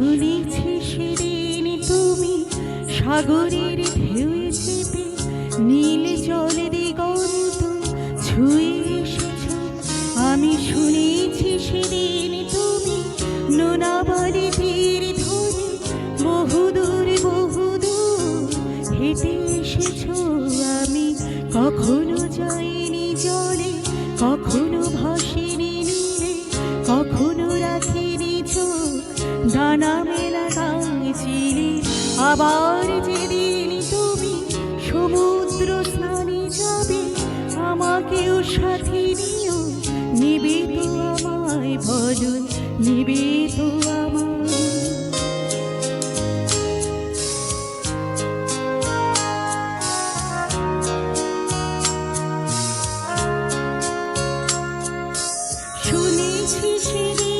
শুনেছি সেদিন তুমি সাগরের ঢেউ চেপে নীল জলে দিগন্ত ছুঁয়ে এসেছ। আমি শুনেছি সেদিন তুমি নোনাবাড়ি তীর ধরে বহুদূর বহুদূর হেঁটে এসেছ। আমি কখনো যাইনি জলে, কখনো ডানা মেলা গাইছিলে আবার যেদিন তুমি সমুদ্র স্নানে যাবে, আমাকেও সাথে নিও। নিবে তো আমায় বলো নিবে তো শুনেছি সেদিন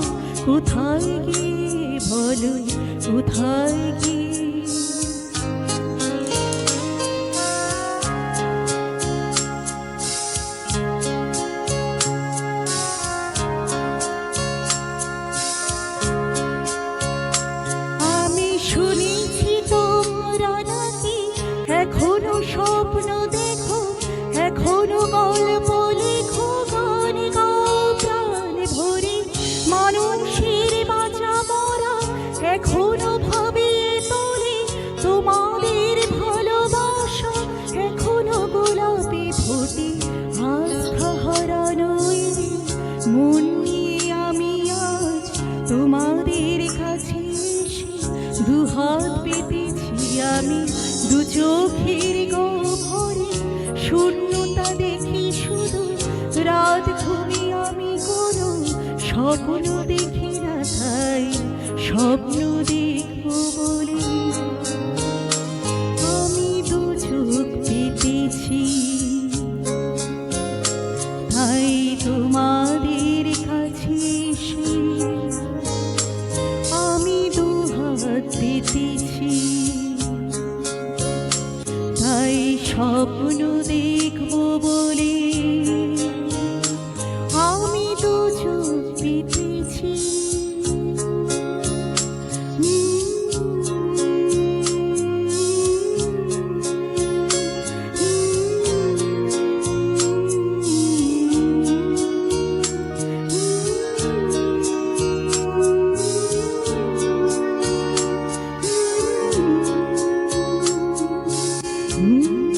কোথায় গিয়ে বলুন কোথায় গিয়ে এখনও ভাবিয়ে তোলে তোমাদের ভালোবাসা, এখনও আমি তোমাদের কাছে পেতেছি আমি। দু শূন্যতা দেখি শুধু। রাত আমি কোনো দেখি না তাই। স্বপ্ন দেখব বলে আমি দু চোখ পেতেছি। তাই তোমাদের কাছে আমি দু হাত পেতেছি। তাই স্বপ্ন দেখব বলে Mm-hmm.